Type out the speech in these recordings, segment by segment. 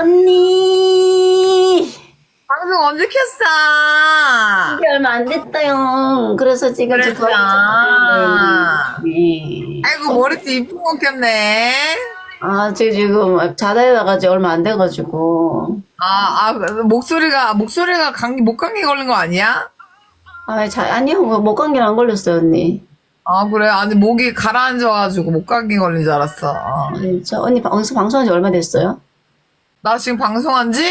언니! 방송 언제 켰어? 이게 얼마 안 됐다요. 그래서 지금 좀 그랬구나. 네. 아이고 머리띠 이쁜 거 꼈네. 아, 제가 지금 자다에 나가지 얼마 안 돼가지고. 아, 아 목소리가 목소리가 감기 목 감기 걸린 거 아니야? 아, 자, 아니요. 뭐, 목감기는 안 걸렸어요, 언니. 아 그래 아니 목이 가라앉아가지고 목 감기 걸린 줄 알았어. 어. 아니, 저 언니 방송, 방송한 지 얼마 됐어요? 나 지금 방송한 지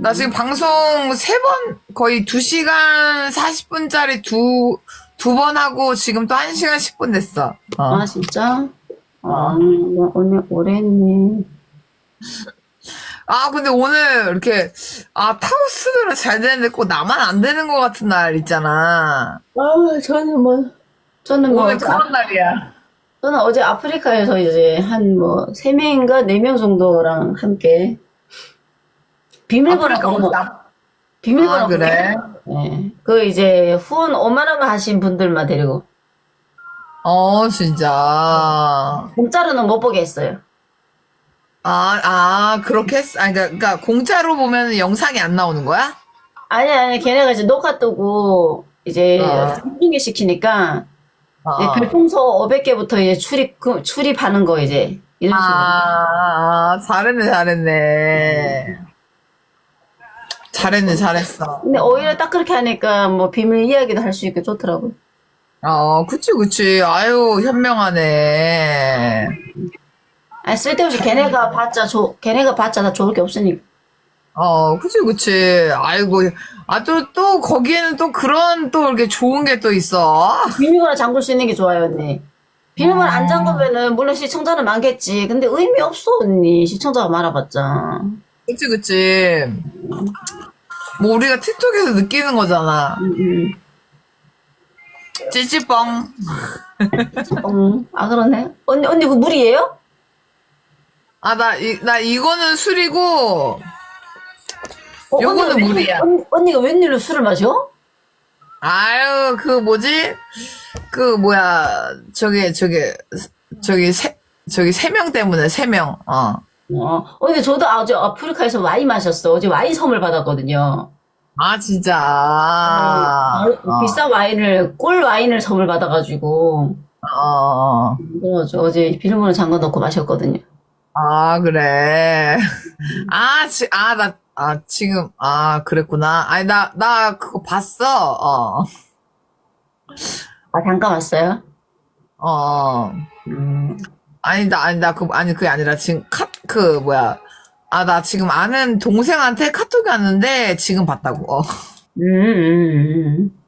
나 지금 방송 세 번 거의 2시간 40분짜리 두 두 번 하고 지금 또 1시간 10분 됐어. 어. 아, 진짜? 아, 뭐, 언니 오래 했네. 아, 근데 오늘 이렇게, 아, 타우스들은 잘 되는데 꼭 나만 안 되는 것 같은 날 있잖아. 아, 저는 뭐, 저는 뭐, 오늘 어제, 그런 날이야. 저는 어제 아프리카에서 이제 한 뭐, 세명인가네 명 정도랑 함께 비밀번호 아프리카 걸어, 나- 비밀번호 아, 그래? 네. 그 이제 후원 5만원 하신 분들만 데리고 어, 진짜. 공짜로는 못 보게 했어요. 아, 아, 그렇게 했어. 아니, 그러니까, 그러니까 공짜로 보면 영상이 안 나오는 거야? 아니, 아니, 걔네가 이제 녹화 뜨고 이제 어. 공중계 시키니까 어. 이제 별풍소 500개부터 이제 출입, 그, 출입하는 거 이제 이런 식으로. 아, 잘했네, 잘했네. 잘했네, 잘했어. 근데 오히려 딱 그렇게 하니까 뭐 비밀 이야기도 할 수 있고 좋더라고요. 어, 그치, 그치. 아유, 현명하네. 아니, 쓸데없이 걔네가 봤자, 조, 걔네가 봤자 다 좋을 게 없으니까. 어, 그치, 그치. 아이고. 아, 또, 또, 거기에는 또 그런, 또, 이렇게 좋은 게 또 있어. 비밀번호 잠글 수 있는 게 좋아요, 언니. 비밀번호 안 잠그면은, 물론 시청자는 많겠지. 근데 의미 없어, 언니. 시청자가 많아봤자. 그치, 그치. 뭐, 우리가 틱톡에서 느끼는 거잖아. 음, 음. 찌찌뻥. 음. 아, 그러네. 언니, 언니, 그 물이에요? 아, 나, 이, 나 이거는 술이고, 어, 요거는 언니가 웬- 물이야. 언, 언니가 웬일로 술을 마셔? 아유, 그 뭐지? 그, 뭐야, 저기, 저기, 저기, 세, 저기 세 명 때문에, 세 명, 어. 어. 언니, 저도 어제 아프리카에서 와인 마셨어. 어제 와인 선물 받았거든요. 아, 진짜. 아, 어, 비싼 와인을, 꿀 와인을 선물 받아가지고. 어, 어. 그래가지고 어제 비밀번호 잠궈 놓고 마셨거든요. 아, 그래. 아, 지, 아, 나, 아, 지금, 아, 그랬구나. 아니, 나, 나 그거 봤어. 어, 아, 잠깐 왔어요? 어. 음. 아니다, 아니다, 그, 아니, 그게 아니라 지금 카, 그, 뭐야. 아, 나 지금 아는 동생한테 카톡이 왔는데 지금 봤다고. 어. 음, 음, 음.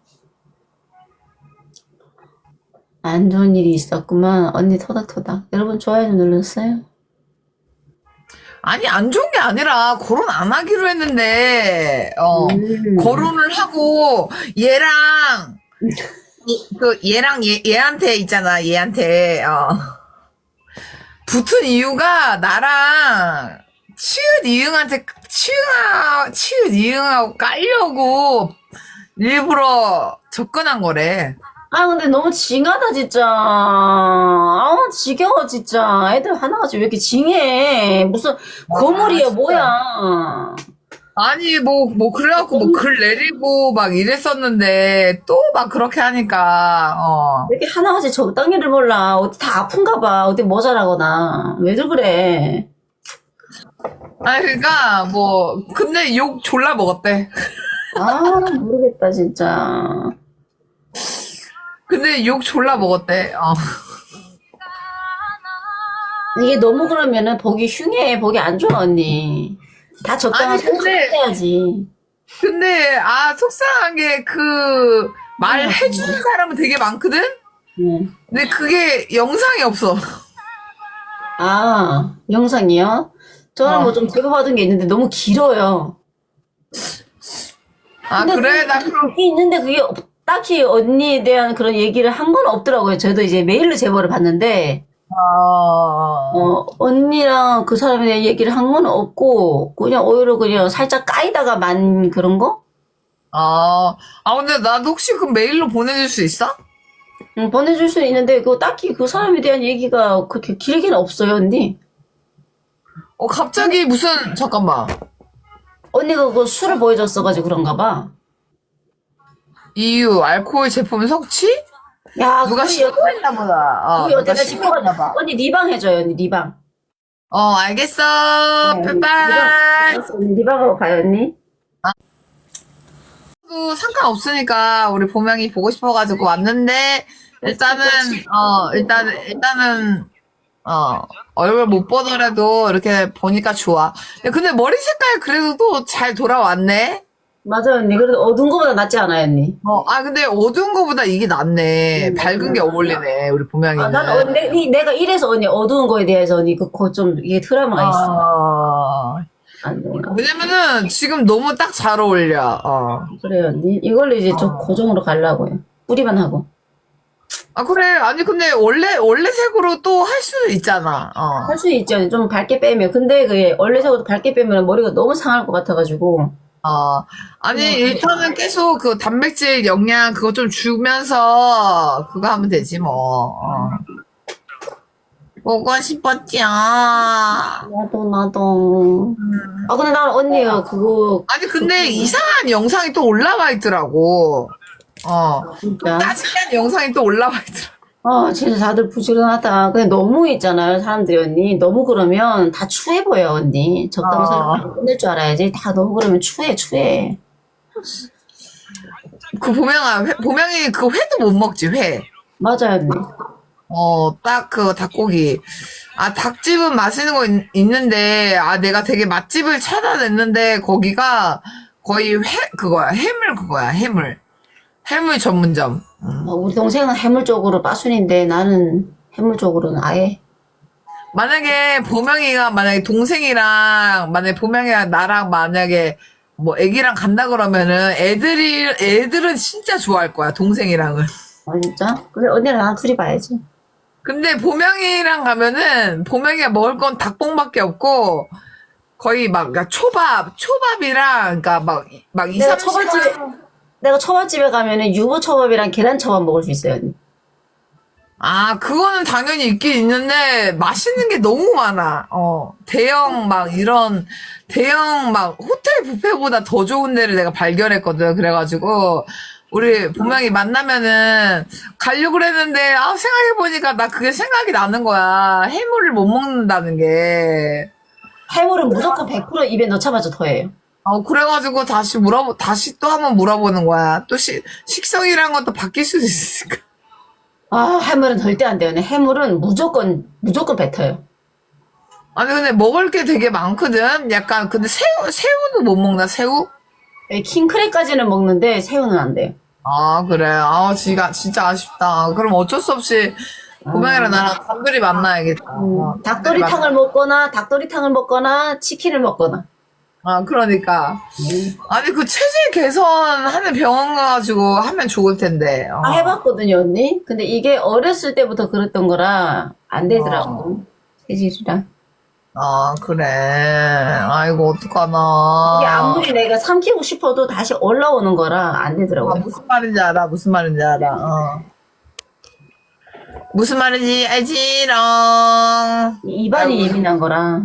안 좋은 일이 있었구만. 언니 토닥토닥. 여러분 좋아요 좀 눌렀어요? 아니, 안 좋은 게 아니라 결혼 안 하기로 했는데, 어, 음. 결혼을 하고 얘랑, 이- 그, 얘랑 얘, 얘한테 있잖아, 얘한테, 어. 붙은 이유가 나랑 치읓 이응한테, 치읓, 치읓 이응하고 깔려고 일부러 접근한 거래. 아, 근데 너무 징하다, 진짜. 아우, 지겨워, 진짜. 애들 하나같이 왜 이렇게 징해. 무슨, 거물이야, 진짜. 뭐야. 아니, 뭐, 뭐, 그래갖고 뭐 글 내리고 막 이랬었는데, 또 막 그렇게 하니까, 어. 왜 이렇게 하나같이 적당히를 몰라. 어디 다 아픈가 봐. 어디 모자라거나. 왜들 그래. 아니, 그니까, 뭐, 근데 욕 졸라 먹었대. 아, 모르겠다, 진짜. 근데 욕 졸라 먹었대. 어. 이게 너무 그러면은 보기 흉해. 보기 안 좋아, 언니. 다 적당하게 아니, 근데- 해야지. 근데, 아, 속상한 게, 그, 말 해주는 사람은 되게 많거든? 네. 근데 그게 영상이 없어. 아, 영상이요? 저는 어. 뭐 좀 제보받은 게 있는데 너무 길어요. 아, 근데 그래? 그- 나 그럼, 그게 있는데 그게 없- 딱히 언니에 대한 그런 얘기를 한 건 없더라고요. 저도 이제 메일로 제보를 받는데, 어, 어, 언니랑 그 사람에 대한 얘기를 한 건 없고, 그냥 오히려 그냥 살짝 까이다가 만 그런 거? 아, 아, 근데 나도 혹시 그 메일로 보내줄 수 있어? 응, 보내줄 수 있는데, 그 딱히 그 사람에 대한 얘기가 그렇게 길게는 없어요, 언니. 어, 갑자기 무슨, 잠깐만. 언니가 그 술을 보여줬어가지고 그런가 봐. EU, 알코올 제품 섭취? 야, 누가 신고했나 보다. 어, 우리 누가 여태가 신고했나 봐. 언니 리방 해줘요, 언니 리방. 어, 알겠어. 네, 빠이빠이. 알았어, 언니 리방하고 가요, 언니. 또 상관없으니까 우리 보명이 보고 싶어가지고 왔는데 일단은 어 일단 일단은 어 얼굴 못 보더라도 이렇게 보니까 좋아. 야, 근데 머리 색깔 그래도 또 잘 돌아왔네. 맞아요, 언니. 그래도 어두운 거보다 낫지 않아요, 언니? 어, 아 근데 어두운 거보다 이게 낫네. 밝은 게 어울리네 우리 아, 보명이는. 난 어, 내, 이- 내가 이래서 언니 어두운 거에 대해서 언니 그거 좀 이게 트라우마가 있어. 어, 안 돼. 왜냐면은 지금 너무 딱 잘 어울려. 어. 그래요, 언니. 이걸로 이제 좀 고정으로 가려고요. 뿌리만 하고. 아 그래 아니 근데 원래 원래 색으로 또 할수 있잖아. 어. 할 수 있죠. 언니. 좀 밝게 빼면. 근데 그게 원래 색으로 밝게 빼면 머리가 너무 상할 것 같아가지고. 어, 아니, 일단은 계속 그 단백질 영양 그거 좀 주면서 그거 하면 되지, 뭐. 어. 보고 싶었지. 아. 나도, 나도. 아, 근데 나는 언니가 그거, 아니, 근데 이상한 영상이 또 올라와 있더라고. 어. 진짜. 짜증난 영상이 또 올라와 있더라고. 아, 진짜 다들 부지런하다. 근데 너무 있잖아요, 사람들이 언니. 너무 그러면 다 추해 보여, 언니. 적당히 아. 끝낼 줄 알아야지. 다 너무 그러면 추해, 추해. 그 보명아, 회, 보명이 그 회도 못 먹지, 회. 맞아요, 언니. 어, 딱 그 닭고기. 아, 닭집은 맛있는 거 있, 는데 아, 내가 되게 맛집을 찾아냈는데, 거기가 거의 회, 그거야. 해물 그거야, 해물. 해물 전문점. 음. 어, 우리 동생은 해물 쪽으로 빠순인데 나는 해물 쪽으로는 아예. 만약에 보명이가, 만약에 동생이랑, 만약에 보명이랑 나랑 만약에 뭐 애기랑 간다 그러면은 애들이, 애들은 진짜 좋아할 거야, 동생이랑은. 아, 진짜? 그래, 언니랑 나랑 둘이 봐야지. 근데 보명이랑 가면은 보명이가 먹을 건 닭봉밖에 없고 거의 막 그러니까 초밥 초밥이랑 그러니까 막막 2, 내가 3 초밥집에, 시간 내가 초밥집에 가면은 유부 초밥이랑 계란 초밥 먹을 수 있어요. 아 그거는 당연히 있긴 있는데 맛있는 게 너무 많아. 어 대형 막 이런 대형 막 호텔 뷔페보다 더 좋은 데를 내가 발견했거든. 그래가지고 우리 보명이 만나면은 가려고 그랬는데 아 생각해 보니까 나 그게 생각이 나는 거야. 해물을 못 먹는다는 게. 해물은 무조건 100% 입에 넣자마자 더해요. 어, 그래가지고 다시 물어보, 다시 또 한번 물어보는 거야. 또 시, 식성이란 것도 바뀔 수도 있으니까. 아, 해물은 절대 안 돼요. 해물은 무조건, 무조건 뱉어요. 아니, 근데 먹을 게 되게 많거든? 약간, 근데 새우, 새우도 못 먹나, 새우? 예, 킹크랩까지는 먹는데 새우는 안 돼요. 아, 그래. 아, 진짜, 진짜 아쉽다. 그럼 어쩔 수 없이, 고명이랑 나랑 단둘이 만나야겠다. 어, 단둘이 닭도리탕을 먹거나, 닭도리탕을 먹거나, 치킨을 먹거나. 아, 그러니까. 아니, 그 체질 개선하는 병원 가가지고 하면 좋을 텐데. 어. 아, 해봤거든요, 언니. 근데 이게 어렸을 때부터 그랬던 거라 안 되더라고. 체질이랑. 아, 그래. 아이고, 어떡하나. 이게 아무리 내가 삼키고 싶어도 다시 올라오는 거라 안 아, 되더라고요. 무슨 말인지 알아, 무슨 말인지 알아, 어. 무슨 말인지 알지롱. 입안이. 예민한 거라.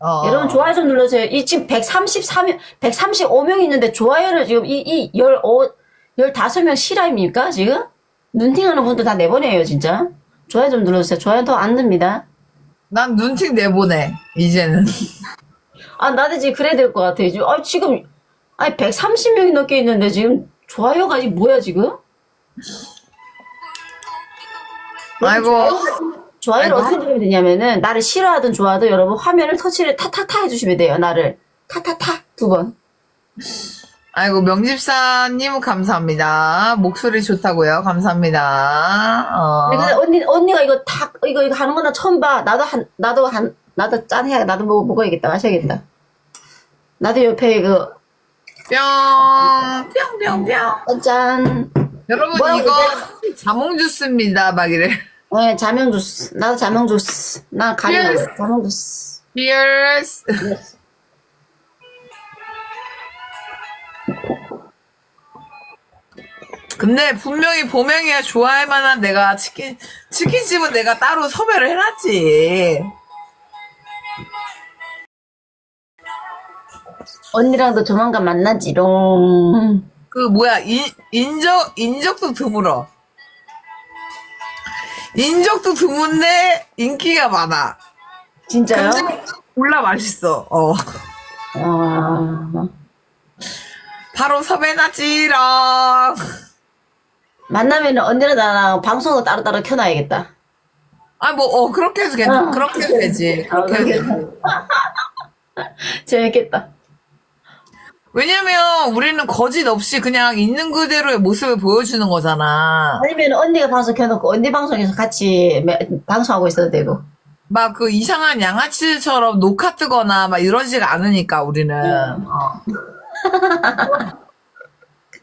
어. 여러분 좋아요 좀 눌러주세요. 이 지금 133명, 135명 있는데 좋아요를 지금 이, 이 15, 15명 실화입니까? 지금? 눈팅하는 분들 다 내보내요, 진짜. 좋아요 좀 눌러주세요. 좋아요 더 안 듭니다. 난 눈팅 내보내, 이제는. 아, 나도 지금 그래야 될 것 같아요. 지금, 아, 지금, 아니, 130명이 넘게 있는데 지금 좋아요가 이 뭐야, 지금? 아이고. 좋아요를 아이고. 어떻게 누르면 되냐면은, 나를 싫어하든 좋아하든 여러분 화면을 터치를 타타타 해주시면 돼요, 나를. 타타타 두 번. 아이고, 명집사님 감사합니다. 목소리 좋다고요. 감사합니다. 어. 근데 언니, 언니가 이거 다, 이거, 이거 하는 건나 처음 봐. 나도 한, 나도 한, 나도 짠 해야, 나도 뭐, 먹어야겠다. 마셔야겠다. 나도 옆에 이거, 뿅, 뿅, 뿅, 뿅. 어, 짠. 여러분, 뭐라고 이거 자몽 주스입니다. 막 이래. 네, 자명 주스. 나도 자명 주스. 나 가려. Yes. 자명 주스. Cheers. 근데 분명히 보명이가 좋아할 만한 내가 치킨, 치킨집은 내가 따로 섭외를 해놨지. 언니랑도 조만간 만나지롱. 그 뭐야 인, 인적 인적도 드물어. 인적도 드문데 인기가 많아. 진짜요? 근데 몰라 맛있어. 어. 와. 바로 섭외나지롱. 만나면 언니랑 나랑 방송도 따로따로 켜놔야겠다. 아 뭐 어 그렇게 해도 괜찮. 어. 그렇게 해도 되지. 어, 그렇게 해도 되지. 재밌겠다. 왜냐면 우리는 거짓 없이 그냥 있는 그대로의 모습을 보여주는 거잖아. 아니면 언니가 방송 켜놓고 언니 방송에서 같이 매- 방송하고 있어도 되고. 막 그 이상한 양아치처럼 녹화 뜨거나 막 이러지가 않으니까 우리는. 어.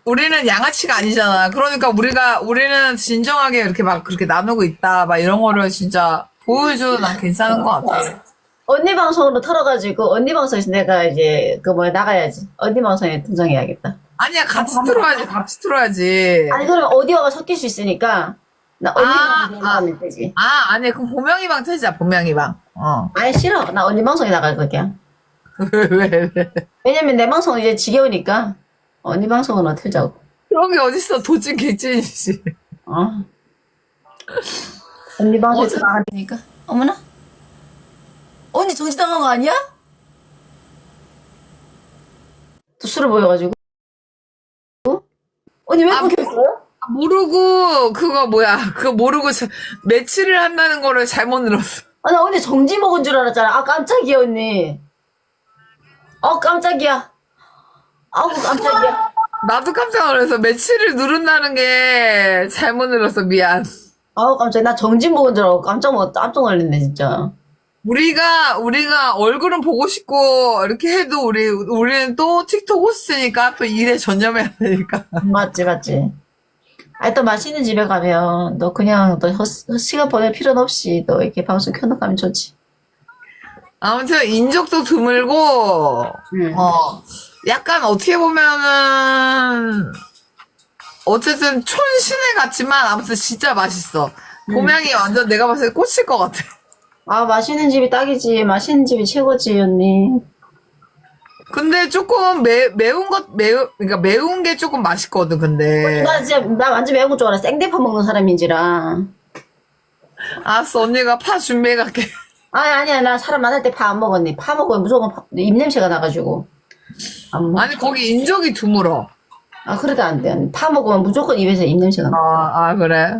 우리는 양아치가 아니잖아. 그러니까 우리가 우리는 진정하게 이렇게 막 그렇게 나누고 있다. 막 이런 거를 진짜 보여줘도 난 괜찮은 것 같아. 언니 방송으로 털어가지고 언니 방송에서 내가 이제 그 뭐야 나가야지. 언니 방송에 등장해야겠다. 아니야 같이 틀어야지. 같이 틀어야지. 아니 그럼 오디오가 섞일 수 있으니까 나 언니 아, 방송에 나가면 되지. 아 아니 그럼 보명이방 틀자. 보명이방. 어. 아니 싫어. 나 언니 방송에 나갈 거야. 왜 왜, 왜. 왜냐면 내 방송은 이제 지겨우니까 언니 방송은 틀자고. 그런 게 어딨어. 도찐 개찐이지. 어. 언니 방송에 어제- 나가니까. 어머나. 언니 정지 당한 거 아니야? 또 술을 보여가지고. 언니 왜 아, 그렇게 했어요? 모르고 그거 뭐야 그거 모르고 자- 매치를 한다는 거를 잘못 늘었어 아, 나 언니 정지 먹은 줄 알았잖아. 아, 깜짝이야, 언니. 어, 깜짝이야. 아우, 깜짝이야. 나도 깜짝 놀라서 매치를 누른다는 게 잘못 늘었어 미안 아우, 깜짝이야. 나 정지 먹은 줄 알고 깜짝 먹, 깜짝 놀랐네, 진짜. 우리가 우리가 얼굴은 보고 싶고 이렇게 해도 우리 우리는 또 틱톡 호스트니까 또 일에 전념해야 되니까 맞지, 맞지. 아니, 또 맛있는 집에 가면, 너 그냥, 너 헛, 시간 보낼 필요는 없이, 너 이렇게 방송 켜놓고 가면 좋지. 아무튼 인적도 드물고 응. 어 약간 어떻게 보면은 어쨌든 촌신의 같지만 아무튼 진짜 맛있어 고명이 완전 내가 봤을 때 꽂힐 것 같아 아, 맛있는 집이 딱이지. 맛있는 집이 최고지, 언니. 근데 조금 매, 매운 것, 매우, 그러니까 매운 게 조금 맛있거든, 근데. 나 진짜, 나 완전 매운 거 좋아해. 생대파 먹는 사람인지라. 알았어, 언니가 파 준비해 갈게. 아니, 아니야. 나 사람 만날 때파 안 먹었니. 파 먹으면 무조건 파- 입냄새가 나가지고. 안 먹. 아니, 거기 인적이 드물어. 아, 그래도 안 돼. 파 먹으면 무조건 입에서 입냄새가 나. 아, 아, 그래.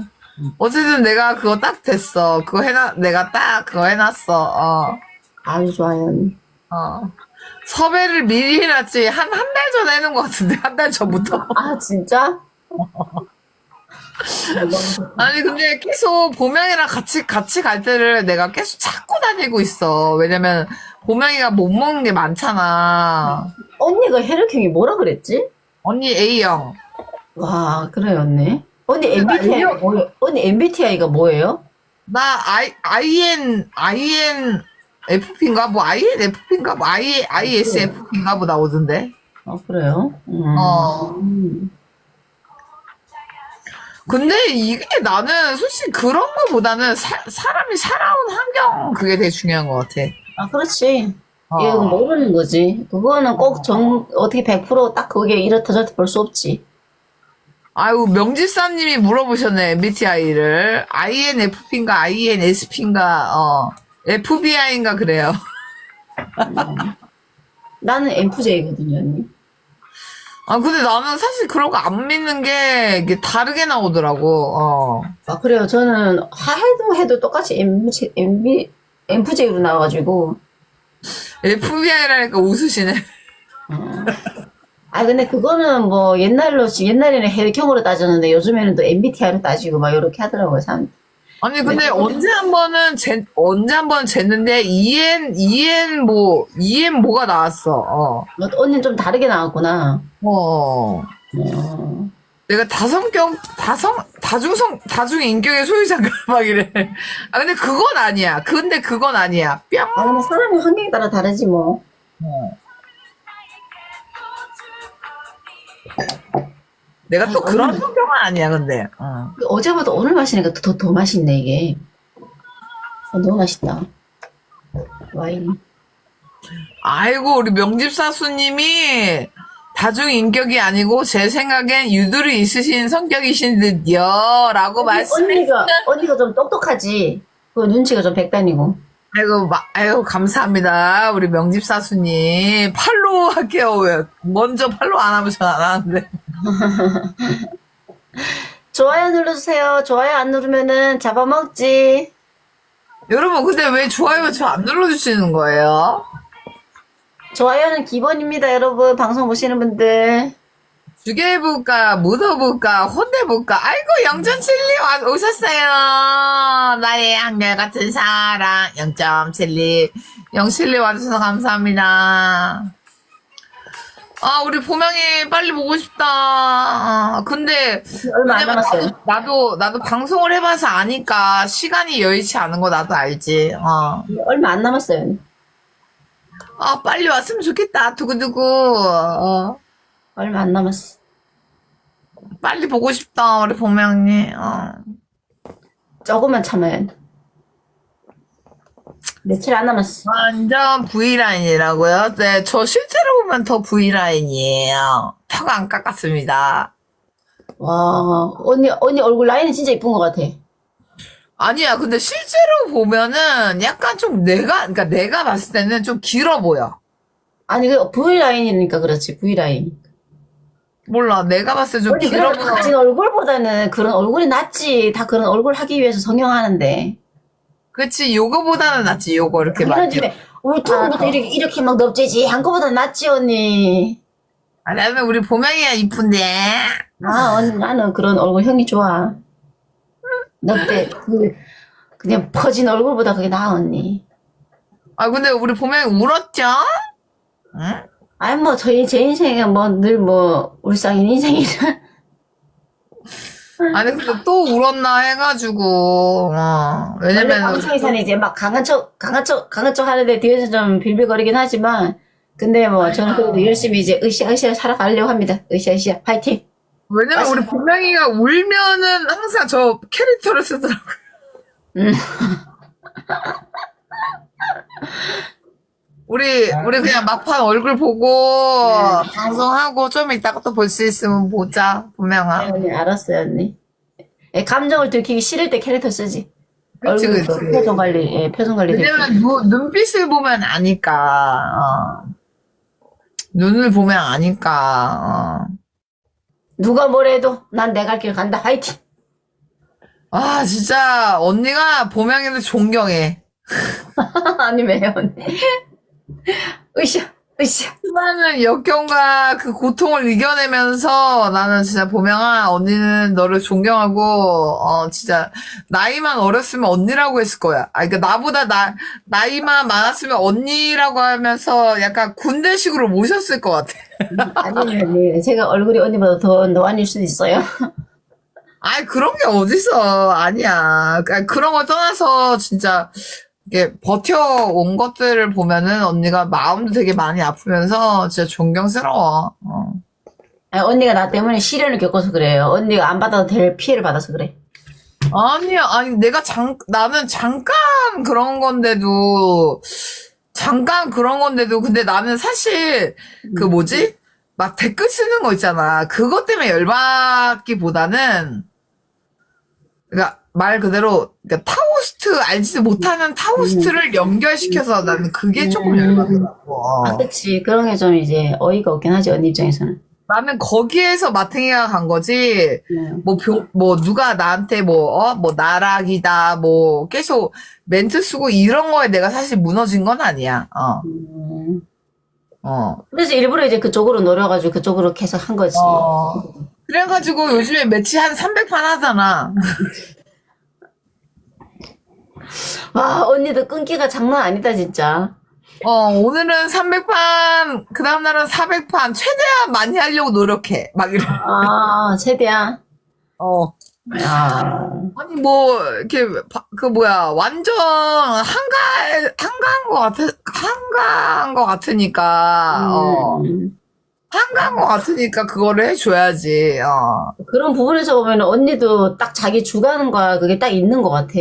어쨌든 내가 그거 딱 됐어. 그거 해놔, 내가 딱 그거 해놨어, 어. 아주 좋아요, 언니. 어. 섭외를 미리 해놨지. 한, 한 달 전에 해놓은 것 같은데, 한 달 전부터. 아, 진짜? 아니, 근데 계속 보명이랑 같이, 같이 갈 때를 내가 계속 찾고 다니고 있어. 왜냐면, 보명이가 못 먹는 게 많잖아. 언니가 혈액형이 뭐라 그랬지? 언니 A형. 와, 그래요, 언니. 언니 MBTI가 A형- 뭐예요? 언니 MBTI가 뭐예요? 나 I I-N I-N FP인가 뭐 INFP인가 뭐 I ISFP인가 뭐 나오던데. 아, 그래요? 음. 어. 음. 근데 이게 나는 솔직히 그런 거보다는 사, 사람이 살아온 환경 그게 되게 중요한 것 같아. 아, 그렇지. 어. 이거 모르는 거지. 그거는 꼭 정, 어떻게 100%딱 그게 이렇다 저렇다 볼 수 없지. 아유 명지사님이 물어보셨네 MBTI를 INFP인가 INSP인가 어 FBI인가 그래요. 나는 MFJ거든요, 언니. 아 근데 나는 사실 그런 거 안 믿는 게 이게 다르게 나오더라고. 어. 아, 그래요. 저는 해도 해도 똑같이 MBJ, MB, MFJ로 나와가지고. FBI라니까 웃으시네. 아, 근데 그거는 뭐 옛날로, 옛날에는 혈액형으로 따졌는데 요즘에는 또 MBTI로 따지고 막 이렇게 하더라고요, 사람. 아니 근데 언제 한 번은 재, 언제 한 번은 쟀는데 EN EN 뭐 EN 뭐가 나왔어. 어. 뭐, 언니는 좀 다르게 나왔구나. 어. 어. 내가 다성격 다성 다중성 다중 인격의 소유자인가 막 이래. 아 근데 그건 아니야. 근데 그건 아니야. 뿅. 아, 사람이 환경에 따라 다르지 뭐. 내가 또 아, 그런 언니. 성격은 아니야. 근데. 어. 어제보다 오늘 마시니까 더, 더 맛있네, 이게. 어, 너무 맛있다. 와인. 아이고, 우리 명집 사수님이 다중인격이 아니고 제 생각엔 유두리 있으신 성격이신 듯요. 라고 말씀해. 언니가 언니가 좀 똑똑하지. 그 눈치가 좀 백단이고. 아이고, 마, 아이고, 감사합니다. 우리 명집 사수님. 팔로우 할게요. 왜? 먼저 팔로우 안 하면 전 안 하는데. 좋아요 눌러주세요. 좋아요 안 누르면은 잡아먹지. 여러분, 근데 왜 좋아요 저 안 눌러주시는 거예요? 좋아요는 기본입니다, 여러분. 방송 보시는 분들. 주계부가, 묻어부가, 혼내부가, 아이고, 영점칠리 와- 오셨어요. 나의 한결같은 사랑, 0.7리. 영칠리 와주셔서 감사합니다. 아, 우리 보명이 빨리 보고 싶다. 아, 근데, 얼마 안 남았어요. 나도, 나도, 나도 방송을 해봐서 아니까 시간이 여의치 않은 거 나도 알지. 어. 얼마 안 남았어요. 아, 빨리 왔으면 좋겠다. 두구두구. 어. 얼마 안 남았어. 빨리 보고 싶다, 우리 보명이. 어. 조금만 참아야 돼. 며칠 안 남았어. 완전 V라인이라고요? 네, 저 실제로 보면 더 V라인이에요. 턱안 깎았습니다. 와, 언니, 언니 얼굴 라인은 진짜 이쁜 것 같아. 아니야, 근데 실제로 보면은 약간 좀 내가, 그러니까 내가 봤을 때는 좀 길어 보여. 아니, 그 V라인이니까 그렇지, V라인. 몰라, 내가 봤을 때좀 길어 그런 보여. 가진 얼굴보다는 그런 얼굴이 낫지. 다 그런 얼굴 하기 위해서 성형하는데. 그치, 요거보다는 낫지, 요거 이렇게 이런. 집에 울퉁부터 이렇게, 이렇게 막 넓지지. 한 거보다 낫지, 언니. 아, 나는 우리 보명이가 이쁜데. 아, 언니, 나는 그런 얼굴 형이 좋아. 넓대. 그, 그냥 퍼진 얼굴보다 그게 나아, 언니. 아, 근데 우리 보명이 울었죠? 응? 아니, 뭐, 저희, 제 인생은 뭐, 늘 뭐, 울상인 인생이라. 아니, 근데 또 울었나 해가지고, 어. 원래 왜냐면, 방송에서는 이제 막 강한 척, 강한 척, 강한 척 하는데 뒤에서 좀 빌빌거리긴 하지만, 근데 뭐, 저는 그래도 열심히 이제 으쌰으쌰 살아가려고 합니다. 으쌰으쌰. 파이팅! 왜냐면 우리 보명이가 울면은 항상 저 캐릭터를 쓰더라고 요. 음. 우리, 우리 그냥 막판 얼굴 보고, 방송하고 좀 이따가 또 볼 수 있으면 보자, 보명아. 언니, 알았어요, 언니. 예, 감정을 들키기 싫을 때 캐릭터 쓰지. 그치, 얼굴 그치. 표정 관리, 예, 표정 관리. 되게. 왜냐면 눈, 눈빛을 보면 아니까, 어. 눈을 보면 아니까, 어. 누가 뭐래도 난 내 갈 길 간다. 화이팅! 아, 진짜, 언니가 보명이를 존경해. 아니, 왜요, 언니? 으쌰, 으쌰. 수많은 역경과 그 고통을 이겨내면서 나는 진짜 보명아 언니는 너를 존경하고 어 진짜 나이만 어렸으면 언니라고 했을 거야. 아 그러니까 나보다 나 나이만 많았으면 언니라고 하면서 약간 군대식으로 모셨을 것 같아. 아니, 언니. 제가 얼굴이 언니보다 더 노안일 수도 있어요. 아이 그런 게 어딨어 아니야. 그러니까 그런 걸 떠나서 진짜 이게 버텨온 것들을 보면은 언니가 마음도 되게 많이 아프면서 진짜 존경스러워. 어. 아니, 언니가 나 때문에 시련을 겪어서 그래요. 언니가 안 받아도 될 피해를 받아서 그래. 아니야, 아니, 내가 잠, 나는 잠깐 그런 건데도, 잠깐 그런 건데도, 근데 나는 사실, 그 뭐지? 막 댓글 쓰는 거 있잖아. 그것 때문에 열받기보다는, 그니까, 말 그대로, 그러니까 타오스트, 알지도 못하는 타오스트를 연결시켜서 나는 그게 조금 열받더라고. 아, 그치. 그런 게 좀 이제 어이가 없긴 하지, 언니 입장에서는. 나는 거기에서 마탱이가 간 거지, 음. 뭐, 교, 뭐, 누가 나한테 뭐, 어, 뭐, 나락이다, 뭐, 계속 멘트 쓰고 이런 거에 내가 사실 무너진 건 아니야. 어, 음. 어. 그래서 일부러 이제 그쪽으로 노려가지고 그쪽으로 계속 한 거지. 어. 그래가지고 요즘에 매치 한 300판 하잖아. 와, 언니도 끈기가 장난 아니다, 진짜. 어, 오늘은 300판, 그 다음날은 400판, 최대한 많이 하려고 노력해. 막 이래. 아, 최대한. 어. 아, 아니, 뭐, 이렇게, 바- 그 뭐야, 완전 한가, 한가한 것 같아, 한가한 것 같으니까, 어. 음. 한가한 것 같으니까 그거를 해줘야지. 어. 그런 부분에서 보면 언니도 딱 자기 주관과 그게 딱 있는 것 같아.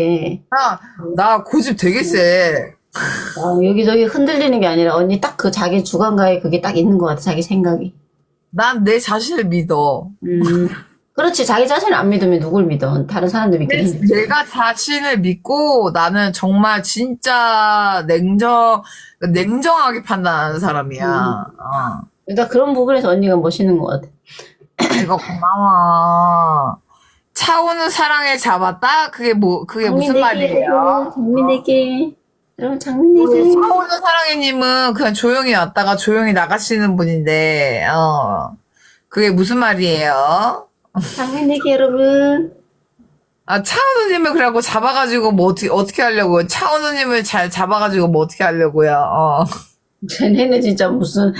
나, 나 고집 되게 세. 어, 여기저기 흔들리는 게 아니라 언니 딱 그 자기 주관가에 그게 딱 있는 것 같아 자기 생각이. 난 내 자신을 믿어. 음. 그렇지 자기 자신을 안 믿으면 누굴 믿어? 다른 사람들 믿기 힘들지. 내가 자신을 믿고 나는 정말 진짜 냉정, 냉정하게 판단하는 사람이야. 어. 그러니까 그런 부분에서 언니가 멋있는 것 같아. 이거 고마워. 차오는 사랑에 잡았다? 그게 뭐, 그게 무슨 말이에요? 장민에게. 여러분 우리 장민에게. 차오는 사랑해님은 그냥 조용히 왔다가 조용히 나가시는 분인데, 어. 그게 무슨 말이에요? 장민에게 여러분. 아, 차은우님을 그래갖고 잡아가지고 뭐 어떻게, 어떻게 하려고요? 차은우님을 잘 잡아가지고 뭐 어떻게 하려고요? 어. 쟤네는 진짜 무슨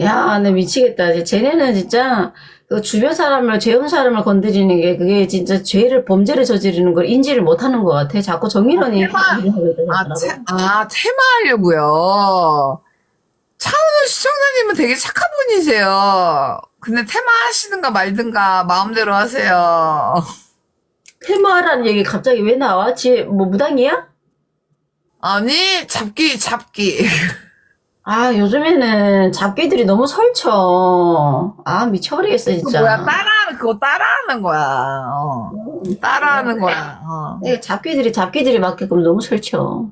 야, 나 미치겠다. 쟤네는 진짜 그 주변 사람을 죄운 사람을 건드리는 게 그게 진짜 죄를 범죄를 저지르는 걸 인지를 못하는 것 같아. 자꾸 정의론이 아, 아, 아, 테마하려고요. 차은우 시청자님은 되게 착한 분이세요. 근데 테마 하시든가 말든가 마음대로 하세요. 테마라는 얘기 갑자기 왜 나와? 지 뭐 무당이야? 아니, 잡기, 잡기. 아, 요즘에는 잡귀들이 너무 설쳐. 아, 미쳐버리겠어, 진짜. 뭐야, 따라하는, 그거 따라하는 거야. 어. 따라하는 거야. 어. 네, 잡귀들이 잡귀들이 맞게끔 너무 설쳐.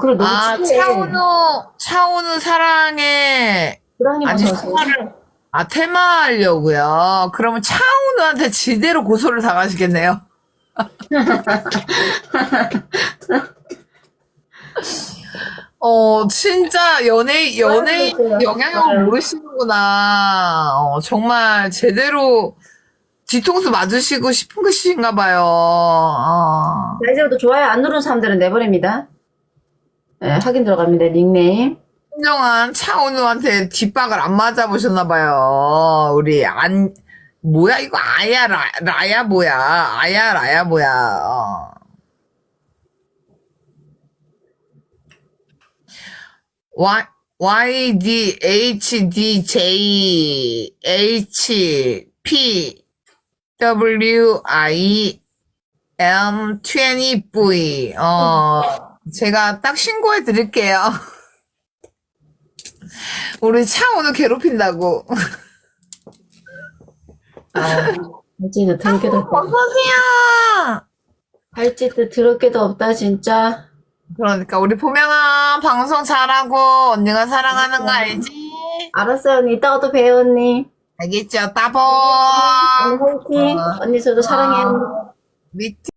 그리고 너무 아, 추해. 차은우, 차은우 사랑해. 아니. 테마를, 아, 테마 하려고요. 그러면 차은우한테 지대로 고소를 당하시겠네요. 어, 진짜 연예, 연예인 그래요. 영향력을. 모르시는구나. 어, 정말 제대로 뒤통수 맞으시고 싶은 것인가 봐요. 어. 자, 이제부터 좋아요 안 누른 사람들은 내보냅니다. 네, 확인 들어갑니다. 닉네임. 진정한 차은우한테 뒷박을 안 맞아보셨나 봐요. 우리 안 뭐야 이거 아야 라, 라야 뭐야 아야 라야 뭐야. 어. Y Y D H D J H P W I M 20 V 어 제가 딱 신고해 드릴게요. 우리 차 오늘 괴롭힌다고. 할지도 더럽게도 없다. 어서오세요! 할지도 더럽게도 없다, 진짜. 그러니까, 우리 보명아, 방송 잘하고, 언니가 사랑하는 거 알지? 알았어요, 언니. 이따가 또 봬요, 언니. 알겠죠? 따보! 언니 화이팅. 어. 언니 저도 사랑해요. 미팅.